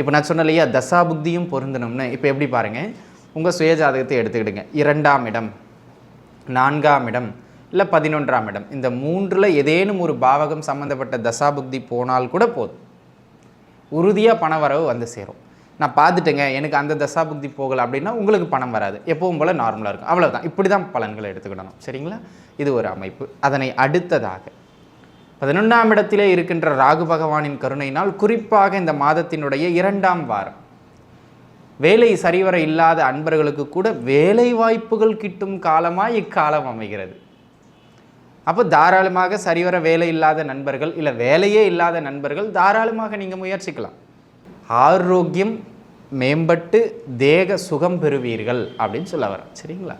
இப்போ நான் சொன்ன இல்லையா தசா புக்தியும் பொருந்தணும்னு. இப்போ எப்படி பாருங்கள் உங்கள் சுயஜாதகத்தை எடுத்துக்கிடுங்க. இரண்டாம் இடம் நான்காம் இடம் இல்லை பதினொன்றாம் இடம். இந்த மூன்றில் ஏதேனும் ஒரு பாவகம் சம்மந்தப்பட்ட தசாபுக்தி போனால் கூட போதும். உறுதியாக பண வரவு வந்து சேரும். நான் பார்த்துட்டேங்க எனக்கு அந்த தசாபுக்தி போகலை அப்படின்னா உங்களுக்கு பணம் வராது. எப்பவும் போல் நார்மலாக இருக்கும். அவ்வளோதான் இப்படி தான் பலன்களை எடுத்துக்கிடணும். சரிங்களா? இது ஒரு அமைப்பு. அதனை அடுத்ததாக பதினொன்றாம் இடத்திலே இருக்கின்ற ராகு பகவானின் கருணையினால் குறிப்பாக இந்த மாதத்தினுடைய இரண்டாம் வாரம். வேலை சரிவர இல்லாத அன்பர்களுக்கு கூட வேலை வாய்ப்புகள் கிட்டும் காலமாக இக்காலம் அமைகிறது. அப்போ தாராளமாக சரிவர வேலை இல்லாத நண்பர்கள் இல்லை வேலையே இல்லாத நண்பர்கள் தாராளமாக நீங்கள் முயற்சிக்கலாம். ஆரோக்கியம் மேம்பட்டு தேக சுகம் பெறுவீர்கள் அப்படின்னு சொல்ல வரேன் சரிங்களா?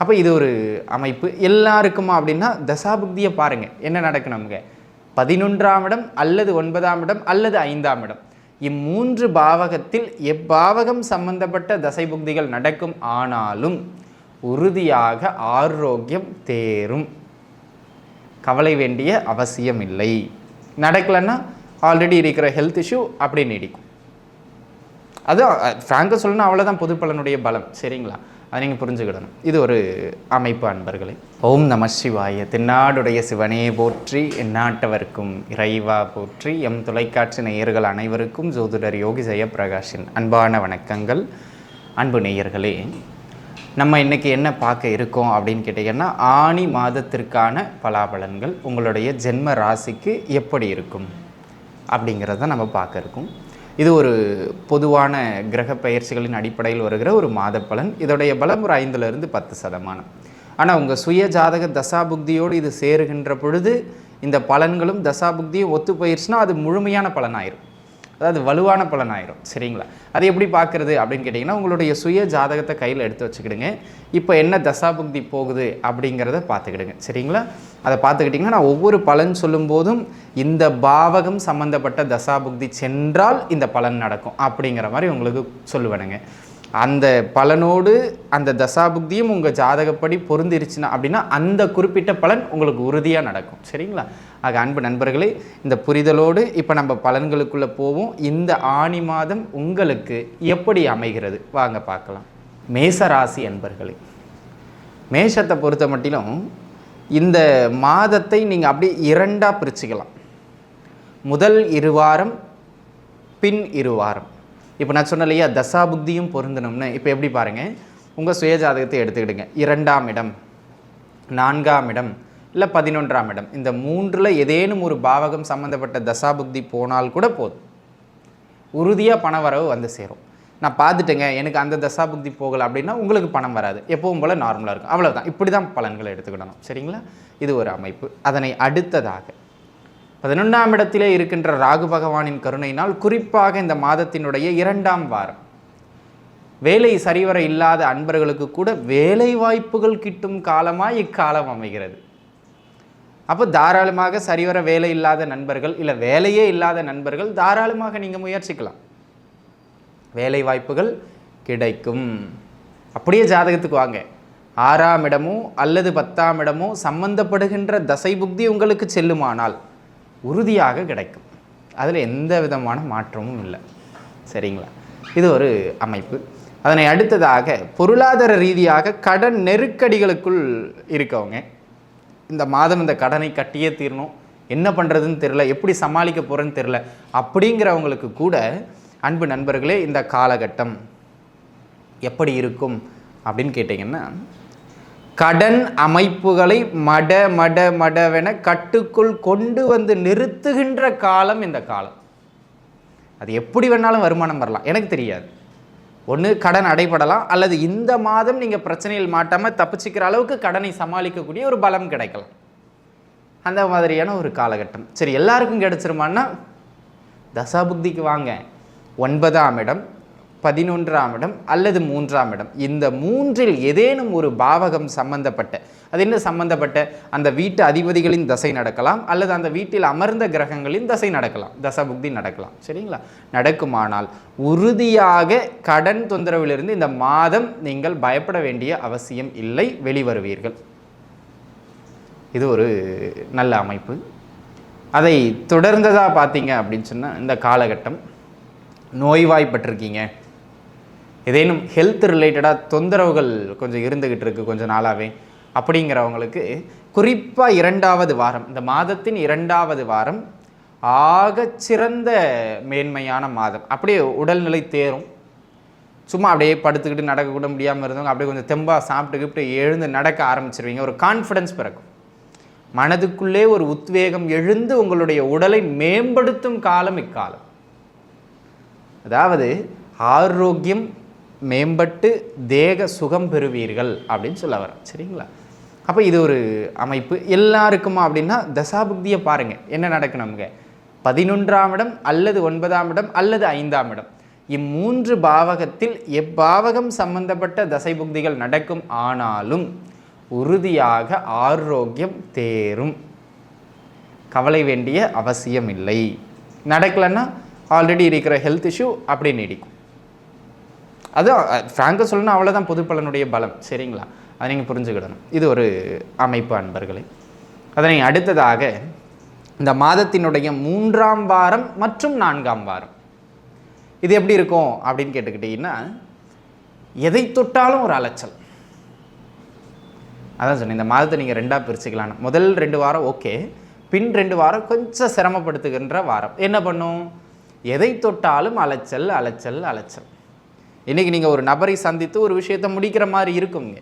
அப்போ இது ஒரு அமைப்பு. எல்லாருக்குமா அப்படின்னா தசாபுக்தியை பாருங்கள் என்ன நடக்கணுங்க பதினொன்றாம் இடம் அல்லது ஒன்பதாம் இடம் அல்லது ஐந்தாம் இடம் இம்மூன்று பாவகத்தில் எப்பாவகம் சம்பந்தப்பட்ட தசைபுக்திகள் நடக்கும். ஆனாலும் உறுதியாக ஆரோக்கியம் தேரும். கவலை வேண்டிய அவசியம் இல்லை நடக்கலைன்னா ஆல்ரெடி இருக்கிற ஹெல்த் இஷ்யூ அப்படி நீடிக்கும். அது ஃப்ராங்காக சொல்லணும் அவ்வளோதான் பொது பலனுடைய பலம். சரிங்களா? அதை நீங்கள் புரிஞ்சுக்கிடணும். இது ஒரு அமைப்பு அன்பர்களே. ஓம் நம சிவாய. தென்னாடுடைய சிவனே போற்றி எந்நாட்டவர்க்கும் இறைவா போற்றி எம் தொலைக்காட்சி நேயர்கள் அனைவருக்கும் ஜோதிடர் யோகி ஜெயபிரகாஷின் அன்பான வணக்கங்கள். அன்பு நேயர்களே நம்ம இன்றைக்கி என்ன பார்க்க இருக்கோம் அப்படின்னு கேட்டிங்கன்னா ஆணி மாதத்திற்கான பலாபலன்கள் உங்களுடைய ஜென்ம ராசிக்கு எப்படி இருக்கும் அப்படிங்கிறத நம்ம பார்க்க இருக்கோம். இது ஒரு பொதுவான கிரக பெயர்ச்சிகளின் அடிப்படையில் வருகிற ஒரு மாத பலன் இதோடைய பலம் ஒரு ஐந்துலேருந்து பத்து சதமானம். ஆனால் உங்கள் சுய ஜாதக தசாபுக்தியோடு இது சேருகின்ற பொழுது இந்த பலன்களும் தசாபுக்தியும் ஒத்து போயிடுச்சுன்னா அது முழுமையான பலனாயிரும். அதாவது வலுவான பலன் ஆயிரும் சரிங்களா? அது எப்படி பார்க்குறது அப்படின்னு கேட்டிங்கன்னா உங்களுடைய சுய ஜாதகத்தை கையில் எடுத்து வச்சுக்கிடுங்க. இப்போ என்ன தசாபுக்தி போகுது அப்படிங்கிறத பார்த்துக்கிடுங்க. சரிங்களா? அதை பார்த்துக்கிட்டிங்கன்னா நான் ஒவ்வொரு பலன் சொல்லும்போதும் இந்த பாவகம் சம்மந்தப்பட்ட தசாபுக்தி சென்றால் இந்த பலன் நடக்கும் அப்படிங்கிற மாதிரி உங்களுக்கு சொல்லுவேனுங்க. அந்த பலனோடு அந்த தசாபுக்தியும் உங்கள் ஜாதகப்படி பொருந்திருச்சுன்னா அப்படின்னா அந்த குறிப்பிட்ட பலன் உங்களுக்கு உறுதியாக நடக்கும். சரிங்களா? ஆக அன்பு நண்பர்களே இந்த புரிதலோடு இப்போ நம்ம பலன்களுக்குள்ளே போவோம். இந்த ஆணி மாதம் உங்களுக்கு எப்படி அமைகிறது? வாங்க பார்க்கலாம். மேசராசி அன்பர்களே மேஷத்தை பொறுத்த மட்டிலும் இந்த மாதத்தை நீங்கள் அப்படியே இரண்டாக பிரிச்சுக்கலாம். முதல் இருவாரம் பின் இருவாரம். இப்போ நான் சொன்ன இல்லையா தசாபுக்தியும் பொருந்தணும்னு. இப்போ எப்படி பாருங்கள் உங்கள் சுயஜாதகத்தை எடுத்துக்கிடுங்க. இரண்டாம் இடம் நான்காம் இடம் இல்லை பதினொன்றாம் இடம். இந்த மூன்றில் ஏதேனும் ஒரு பாவகம் சம்மந்தப்பட்ட தசாபுக்தி போனால் கூட போதும். உறுதியாக பண வரவு வந்து சேரும். நான் பார்த்துட்டேங்க எனக்கு அந்த தசாபுக்தி போகலை அப்படின்னா உங்களுக்கு பணம் வராது. எப்பவும் போல் நார்மலாக இருக்கும். அவ்வளோதான் இப்படி தான் பலன்களை எடுத்துக்கிடணும். சரிங்களா? இது ஒரு அமைப்பு. அதனை அடுத்ததாக பதினொன்றாம் இடத்திலே இருக்கின்ற ராகு பகவானின் கருணையினால் குறிப்பாக இந்த மாதத்தினுடைய இரண்டாம் வாரம். வேலை சரிவர இல்லாத அன்பர்களுக்கு கூட வேலை வாய்ப்புகள் கிட்டும் காலமாக இக்காலம் அமைகிறது. அப்போ தாராளமாக சரிவர வேலை இல்லாத நண்பர்கள் இல்லை வேலையே இல்லாத நண்பர்கள் தாராளமாக நீங்கள் முயற்சிக்கலாம். வேலை வாய்ப்புகள் கிடைக்கும். அப்படியே ஜாதகத்துக்கு வாங்க. ஆறாம் இடமோ அல்லது பத்தாம் இடமோ சம்பந்தப்படுகின்ற தசை புக்தி உங்களுக்கு செல்லுமானால் உறுதியாக கிடைக்கும். அதில் எந்த விதமான மாற்றமும் இல்லை. சரிங்களா? இது ஒரு அமைப்பு. அதனை அடுத்ததாக பொருளாதார ரீதியாக கடன் நெருக்கடிகளுக்குள் இருக்கவங்க. இந்த மாதம் இந்த கடனை கட்டியே தீரணும். என்ன பண்ணுறதுன்னு தெரில எப்படி சமாளிக்க போகிறேன்னு தெரில அப்படிங்கிறவங்களுக்கு கூட அன்பு நண்பர்களே இந்த காலகட்டம் எப்படி இருக்கும் அப்படின்னு கேட்டிங்கன்னா கடன் அமைப்புகளை மட மட மடவென கட்டுக்குள் கொண்டு வந்து நிறுத்துகின்ற காலம் இந்த காலம். அது எப்படி வேணாலும் வருமானம் வரலாம். எனக்கு தெரியாது. ஒன்று கடன் அடைபடலாம். அல்லது இந்த மாதம் நீங்கள் பிரச்சனையில் மாட்டாமல் தப்பிச்சுக்கிற அளவுக்கு கடனை சமாளிக்கக்கூடிய ஒரு பலம் கிடைக்கலாம். அந்த மாதிரியான ஒரு காலகட்டம். சரி எல்லாருக்கும் கிடைச்சிருமான்னா தசாபுக்திக்கு வாங்க. ஒன்பதாம் இடம் பதினொன்றாம் இடம் அல்லது மூன்றாம் இடம். இந்த மூன்றில் ஏதேனும் ஒரு பாவகம் சம்பந்தப்பட்ட அது என்ன சம்பந்தப்பட்ட? அந்த வீட்டு அதிபதிகளின் தசை நடக்கலாம் அல்லது அந்த வீட்டில் அமர்ந்த கிரகங்களின் தசை நடக்கலாம். தசபுக்தி நடக்கலாம். சரிங்களா? நடக்குமானால் உறுதியாக கடன் தொந்தரவிலிருந்து இந்த மாதம் நீங்கள் பயப்பட வேண்டிய அவசியம் இல்லை. வெளிவருவீர்கள். இது ஒரு நல்ல அமைப்பு. அதை தொடர்ந்ததாக பார்த்தீங்க அப்படின்னு சொன்னால் இந்த காலகட்டம் நோய்வாய்ப்பட்டிருக்கீங்க. ஏதேனும் ஹெல்த் ரிலேட்டடாக தொந்தரவுகள் கொஞ்சம் இருந்துக்கிட்டு இருக்குது கொஞ்சம் நாளாகவே அப்படிங்கிறவங்களுக்கு குறிப்பாக இரண்டாவது வாரம் இந்த மாதத்தின் இரண்டாவது வாரம் ஆகச்சிறந்த மேன்மையான மாதம். அப்படியே உடல்நிலை தேரும். சும்மா அப்படியே படுத்துக்கிட்டு நடக்க கூட முடியாமல் இருந்தவங்க அப்படியே கொஞ்சம் தெம்பாக சாப்பிட்டுக்கிட்டு எழுந்து நடக்க ஆரம்பிச்சிருவீங்க. ஒரு கான்ஃபிடன்ஸ் பிறக்கும். மனதுக்குள்ளே ஒரு உத்வேகம் எழுந்து உங்களுடைய உடலை மேம்படுத்தும் காலம் இக்காலம். அதாவது ஆரோக்கியம் மேம்பட்டு தேக சுகம் பெறுவீர்கள் அப்படின்னு சொல்ல வரேன் சரிங்களா? அப்போ இது ஒரு அமைப்பு. எல்லாருக்குமா அப்படின்னா தசாபுக்தியை பாருங்கள் என்ன நடக்கும் நமக்கு? பதினொன்றாம் இடம் அல்லது ஒன்பதாம் இடம் அல்லது ஐந்தாம் இடம். இம்மூன்று பாவகத்தில் எப்பாவகம் சம்பந்தப்பட்ட தசைபுக்திகள் நடக்கும்? ஆனாலும் உறுதியாக ஆரோக்கியம் தேரும். கவலை வேண்டிய அவசியம் இல்லை நடக்கலைன்னா ஆல்ரெடி இருக்கிற ஹெல்த் இஷ்யூ அப்படி நீடிக்கும். அதுதான் ஃப்ராங்காக சொல்லணும் அவ்வளோதான் பொதுப்பலனுடைய பலம். சரிங்களா? அதை நீங்கள் புரிஞ்சுக்கிடணும். இது ஒரு அமைப்பு அன்பர்களே. அதனை அடுத்ததாக இந்த மாதத்தினுடைய மூன்றாம் வாரம் மற்றும் நான்காம் வாரம். இது எப்படி இருக்கும் அப்படின்னு கேட்டுக்கிட்டிங்கன்னா எதை தொட்டாலும் ஒரு அலைச்சல். அதான் சொன்னேன் இந்த மாதத்தை நீங்கள் ரெண்டாக பிரிச்சுக்கலாம் முதல் ரெண்டு வாரம் ஓகே பின் ரெண்டு வாரம் கொஞ்சம் சிரமப்படுத்துகின்ற வாரம். என்ன பண்ணும்? எதை தொட்டாலும் அலைச்சல் அலைச்சல் அலைச்சல். இன்றைக்கி நீங்கள் ஒரு நபரை சந்தித்து ஒரு விஷயத்தை முடிக்கிற மாதிரி இருக்குங்க.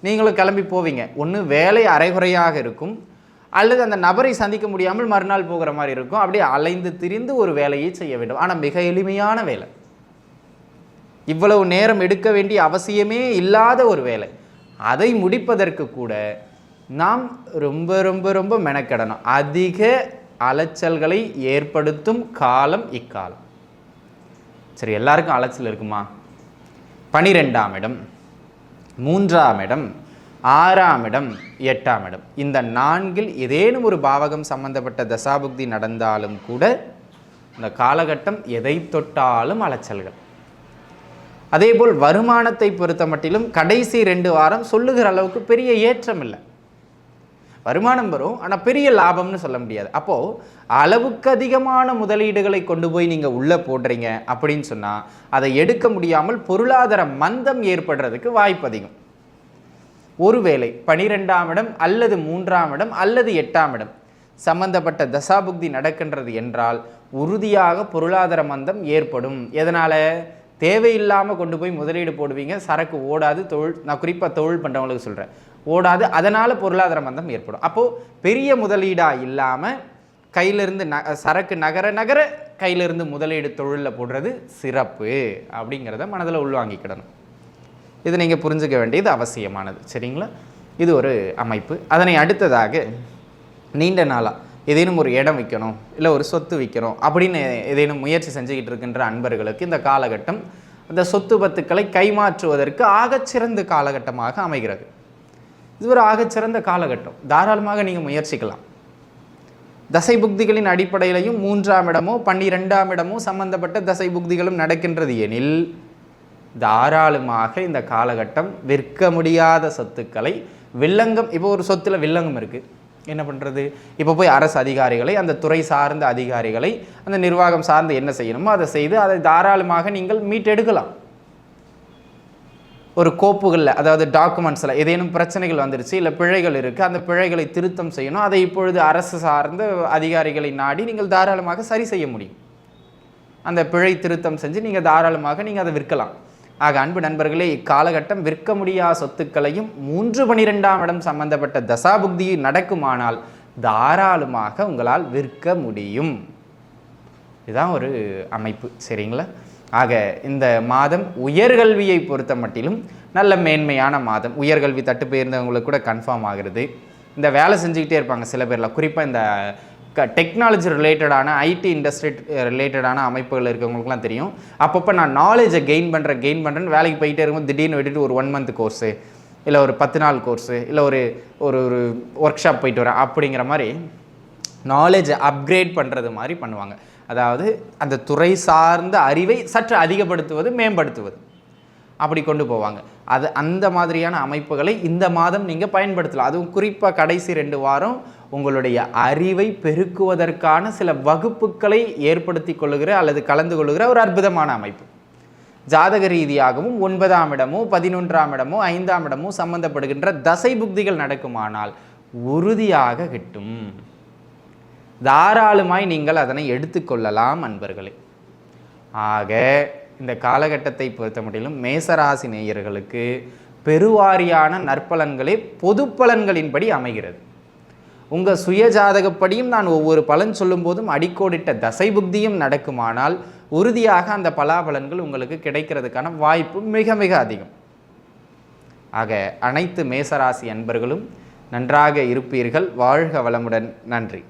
நீங்களும் கிளம்பி போவீங்க. ஒன்று வேலை அரைகுறையாக இருக்கும். அல்லது அந்த நபரை சந்திக்க முடியாமல் மறுநாள் போகிற மாதிரி இருக்கும். அப்படியே அலைந்து திரிந்து ஒரு வேலையை செய்ய வேண்டும். ஆனால் மிக எளிமையான வேலை. இவ்வளவு நேரம் எடுக்க வேண்டிய அவசியமே இல்லாத ஒரு வேலை. அதை முடிப்பதற்கு கூட நாம் ரொம்ப ரொம்ப ரொம்ப மெனக்கெடணும். அதிக அலைச்சல்களை ஏற்படுத்தும் காலம் இக்காலம். சரி எல்லாருக்கும் அலைச்சல் இருக்குமா? பனிரெண்டாம் இடம் மூன்றாம் இடம் ஆறாம் இடம் எட்டாம் இடம் இந்த நான்கில் ஏதேனும் ஒரு பாவகம் சம்பந்தப்பட்ட தசாபுக்தி நடந்தாலும் கூட இந்த காலகட்டம் எதை தொட்டாலும் அலைச்சல்கள். அதேபோல் வருமானத்தை பொறுத்த மட்டிலும் கடைசி ரெண்டு வாரம் சொல்லுகிற அளவுக்கு பெரிய ஏற்றம் இல்லை வருமானம் வரும் ஆனால் பெரிய லாபம்னு சொல்ல முடியாது. அப்போது அளவுக்கு அதிகமான முதலீடுகளை கொண்டு போய் நீங்கள் உள்ளே போடுறீங்க அப்படின்னு சொன்னால் அதை எடுக்க முடியாமல் பொருளாதார மந்தம் ஏற்படுறதுக்கு வாய்ப்பு அதிகம். ஒருவேளை பனிரெண்டாம் இடம் அல்லது மூன்றாம் இடம் அல்லது எட்டாம் இடம் சம்பந்தப்பட்ட தசாபுக்தி நடக்கின்றது என்றால் உறுதியாக பொருளாதார மந்தம் ஏற்படும். எதனால்? தேவையில்லாமல் கொண்டு போய் முதலீடு போடுவீங்க சரக்கு ஓடாது தொழில் நான் குறிப்பாக தொழில் பண்ணுறவங்களுக்கு சொல்கிறேன் ஓடாது. அதனால் பொருளாதார மந்தம் ஏற்படும். அப்போது பெரிய முதலீடாக இல்லாமல் கையிலிருந்து ந சரக்கு நகர நகர கையிலிருந்து முதலீடு தொழிலில் போடுறது சிறப்பு அப்படிங்கிறத மனதில் உள்வாங்கிக்கிடணும் இது நீங்கள் புரிஞ்சுக்க வேண்டியது அவசியமானது. சரிங்களா? இது ஒரு அமைப்பு. அதனை அடுத்ததாக நீண்ட நாளாக ஏதேனும் ஒரு இடம் விற்கணும் இல்லை ஒரு சொத்து விற்கணும் அப்படின்னு ஏதேனும் முயற்சி செஞ்சுக்கிட்டு இருக்கின்ற அன்பர்களுக்கு இந்த காலகட்டம் அந்த சொத்து பத்துக்களை கைமாற்றுவதற்கு ஆகச்சிறந்த காலகட்டமாக அமைகிறது. இது ஒரு ஆகச்சிறந்த காலகட்டம். தாராளமாக நீங்கள் முயற்சிக்கலாம். தசை புக்திகளின் அடிப்படையிலையும் மூன்றாம் இடமோ பன்னிரெண்டாம் இடமோ சம்பந்தப்பட்ட தசை புக்திகளும் நடக்கின்றது எனில் தாராளமாக இந்த காலகட்டம் விற்க முடியாத சொத்துக்களை வில்லங்கம் இப்போ ஒரு சொத்தில் வில்லங்கம் இருக்குது என்ன பண்ணுறது இப்போ போய் அரசு அதிகாரிகளை அந்த துறை சார்ந்த அதிகாரிகளை அந்த நிர்வாகம் சார்ந்து என்ன செய்யணுமோ அதை செய்து அதை தாராளமாக நீங்கள் மீட்டெடுக்கலாம். ஒரு கோப்புகளில் அதாவது டாக்குமெண்ட்ஸில் ஏதேனும் பிரச்சனைகள் வந்துருச்சு இல்லை பிழைகள் இருக்குது அந்த பிழைகளை திருத்தம் செய்யணும். அதை இப்பொழுது அரசு சார்ந்த அதிகாரிகளை நாடி நீங்கள் தாராளமாக சரி செய்ய முடியும். அந்த பிழை திருத்தம் செஞ்சு நீங்கள் தாராளமாக நீங்கள் அதை விற்கலாம். ஆக அன்பு நண்பர்களே இக்காலகட்டம் விற்க முடியாத சொத்துக்களையும் மூன்று பனிரெண்டாம் இடம் சம்பந்தப்பட்ட தசாபுக்தி நடக்குமானால் தாராளமாக உங்களால் விற்க முடியும். இதுதான் ஒரு அமைப்பு சரிங்களா? ஆக இந்த மாதம் உயர்கல்வியை பொறுத்த மட்டிலும் நல்ல மேன்மையான மாதம். உயர்கல்வி தட்டு போயிருந்தவங்களுக்கு கூட கன்ஃபார்ம் ஆகிறது. இந்த வேலை செஞ்சுக்கிட்டே இருப்பாங்க சில பேரில் குறிப்பாக இந்த க டெக்னாலஜி ரிலேட்டடான ஐடி இண்டஸ்ட்ரி ரிலேட்டடான அமைப்புகள் இருக்கவங்களுக்குலாம் தெரியும். அப்பப்போ நான் நாலேஜை கெயின் பண்ணுறேன் கெயின் பண்ணுறேன்னு வேலைக்கு போயிட்டே இருக்கும்போது திடீர்னு விட்டுட்டு ஒரு ஒன் மந்த் கோர்ஸு இல்லை ஒரு பத்து நாள் கோர்ஸு இல்லை ஒரு ஒரு ஒரு ஒர்க் ஷாப் போயிட்டு வரேன். அப்படிங்கிற மாதிரி நாலேஜை அப்கிரேட் பண்ணுறது மாதிரி பண்ணுவாங்க. அதாவது அந்த துறை சார்ந்த அறிவை சற்று அதிகப்படுத்துவது மேம்படுத்துவது. அப்படி கொண்டு போவாங்க. அது அந்த மாதிரியான அமைப்புகளை இந்த மாதம் நீங்கள் பயன்படுத்தலாம். அதுவும் குறிப்பாக கடைசி ரெண்டு வாரம் உங்களுடைய அறிவை பெருக்குவதற்கான சில வகுப்புகளை ஏற்படுத்தி கொள்ளுகிற அல்லது கலந்து கொள்ளுகிற ஒரு அற்புதமான அமைப்பு. ஜாதக ரீதியாகவும் ஒன்பதாம் இடமோ பதினொன்றாம் இடமோ ஐந்தாம் இடமோ சம்பந்தப்படுகின்ற தசை புக்திகள் நடக்குமானால் உறுதியாக கிட்டும். தாராளமாய் நீங்கள் அதனை எடுத்துக்கொள்ளலாம் அன்பர்களே. ஆக இந்த காலகட்டத்தை பொறுத்த மட்டிலும் மேசராசி நேயர்களுக்கு பெருவாரியான நற்பலன்களே பொது பலன்களின்படி அமைகிறது. உங்கள் சுய ஜாதகப்படியும் நான் ஒவ்வொரு பலன் சொல்லும்போதும் அடிக்கோடிட்ட தசை புக்தியும் நடக்குமானால் உறுதியாக அந்த பலாபலன்கள் உங்களுக்கு கிடைக்கிறதுக்கான வாய்ப்பு மிக மிக அதிகம். ஆக அனைத்து மேசராசி அன்பர்களும் நன்றாக இருப்பீர்கள். வாழ்க வளமுடன். நன்றி.